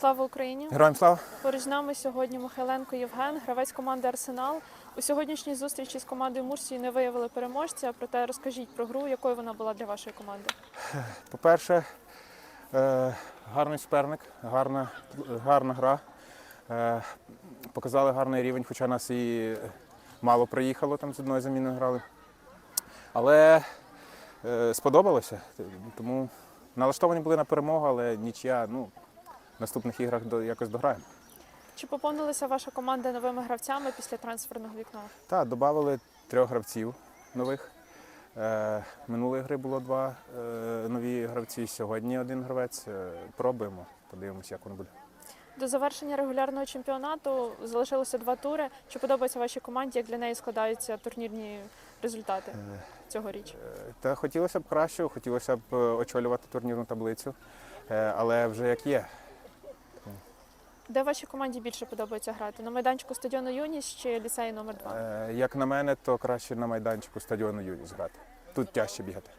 Слава Україні! Героям слава! Поруч з нами сьогодні Михайленко Євген, гравець команди Арсенал. У сьогоднішній зустрічі з командою Мурсії не виявили переможця. Проте розкажіть про гру, якою вона була для вашої команди. По-перше, е, гарний суперник, гарна, гарна гра. Е, показали гарний рівень, хоча нас і мало приїхало, там з одної заміни грали. Але е, сподобалося, тому налаштовані були на перемогу, але нічия, ну, в наступних іграх до, якось дограємо. Чи поповнилася ваша команда новими гравцями після трансферного вікна? Так, додали трьох гравців нових. Е, минулої гри було два е, нові гравці, сьогодні один гравець. Е, пробуємо, подивимося, як воно буде. До завершення регулярного чемпіонату залишилося два тури. Чи подобається вашій команді, як для неї складаються турнірні результати цьогоріч? Е, Та хотілося б кращого, хотілося б очолювати турнірну таблицю, але вже як є. Де вашій команді більше подобається грати? На майданчику стадіону Юніс чи ліцеї номер 2 Е, Як на мене, то краще на майданчику стадіону Юніс грати. Тут тяжче бігати.